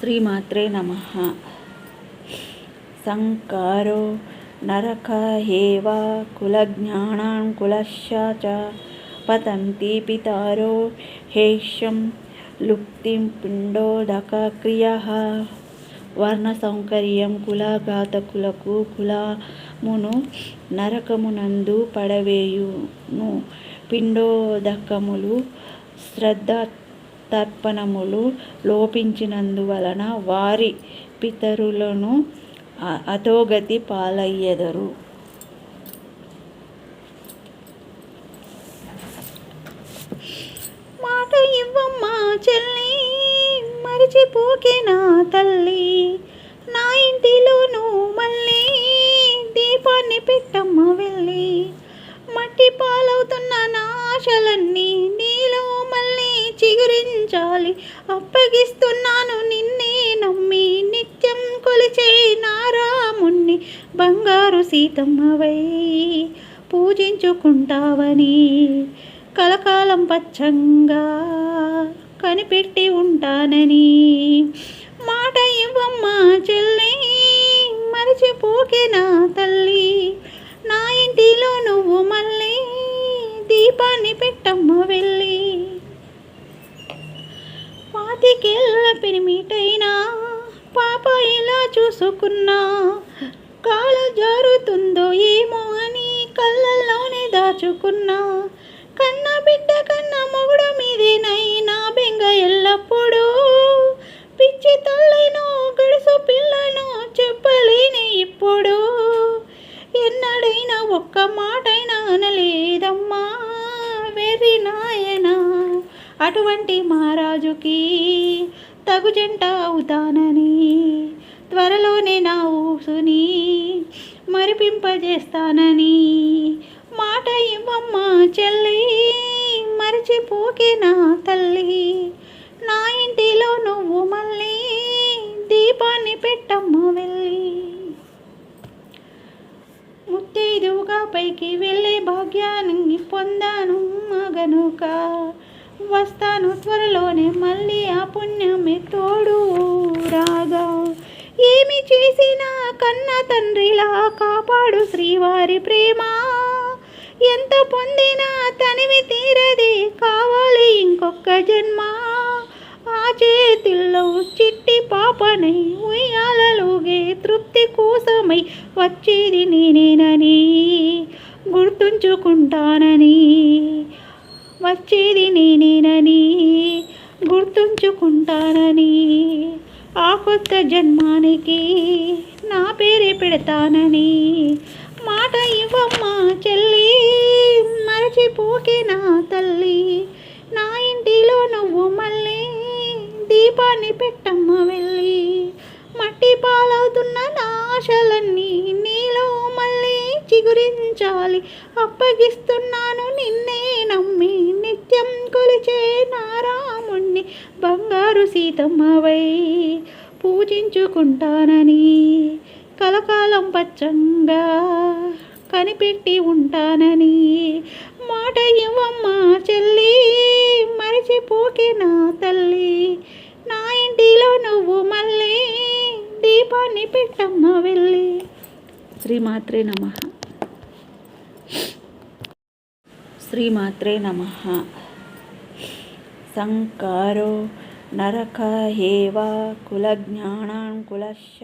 శ్రీమాత్రే నమ సంకారో నరక హేవ కులజ్ఞానాం కులశ్చ చ పతంతి పితారో హేషం లుప్తిం పిండోదక క్రియ వర్ణ సౌకర్యం కులఘాతకులకు కులమును నరకమునందు పడవేయును పిండోదకములు తర్పణములు లోపించినందువలన వారి పితరులను అధోగతి పాలయ్యెదరు. మాట ఇవ్వమ్మా చెల్లి మరిచిపోకే నా తల్లి. నా ఇంటిలోను మళ్ళీ దీపాన్ని పెట్టమ్మ వెళ్ళి. మట్టి పాలవుతున్న నా ఆశలన్నీ చిగురించాలి. అప్పగిస్తున్నాను నిన్నే నమ్మి నిత్యం కొలిచే నారాముణ్ణి. బంగారు సీతమ్మవై పూజించుకుంటావని కలకాలం పచ్చంగా కనిపెట్టి ఉంటానని మాట ఇవ్వమ్మా చెల్లి. మరిచిపోకే నా తల్లి. నా ఇంటిలో నువ్వు మళ్ళీ దీపాన్ని పెట్టమ్మ వెళ్ళి. పాతికేళ్ళ పిరిమిటైనా పాప ఇలా చూసుకున్నా కాలు జారుతుందో ఏమో అని కళ్ళల్లోనే దాచుకున్నా. అటువంటి మహారాజుకి తగు జంట అవుతానని త్వరలోనే నా ఊసుని మరిపింపజేస్తానని మాట ఇవ్వమ్మ చెల్లి మరిచిపోకే నా తల్లి. నా ఇంటిలో నువ్వు మళ్ళీ దీపాన్ని పెట్టమ్మ వెళ్ళి. ముత్తైదువుగా పైకి వెళ్ళే భాగ్యాన్ని పొందాను గనుక వస్తాను త్వరలోనే మళ్ళీ ఆ పుణ్యమే తోడు రాగా. ఏమి చేసినా కన్న తండ్రిలా కాపాడు శ్రీవారి ప్రేమ. ఎంత పొందినా తనివి తీరది కావాలి ఇంకొక జన్మ. ఆ చేతిలో చిట్టి పాపనై ఉయ్యాలలోగే తృప్తి కోసమై వచ్చేది నేనేనని గుర్తుంచుకుంటానని. వచ్చేది నేనేనని గుర్తుంచుకుంటానని. ఆ కొత్త జన్మానికి నా పేరే పెడతానని. మాట ఇవ్వమ్మా చెల్లి మరచిపోకే నా తల్లి. నా ఇంటిలో నువ్వు మళ్ళీ దీపాన్ని పెట్టమ్మ వెళ్ళి. మట్టి పాలవుతున్న నా ఆశలన్నీ చిగురించాలి అప్పగిస్తున్నాను నిన్నే నమ్మి నిత్యం కొలిచే నారాముణ్ణి బంగారు సీతమ్మవై పూజించుకుంటానని కలకాలం పచ్చంగా కనిపెట్టి ఉంటానని మాట ఇవ్వమ్మా చెల్లి మరిచిపోకే నా తల్లి. నా ఇంటిలో నువ్వు మళ్ళీ దీపాన్ని పెట్టమ్మ వెళ్ళి శ్రీమాత్రే నమ. శ్రీమాత్రే నమ సంకారో నరక హేవ కులజ్ఞానాం కులశ్చ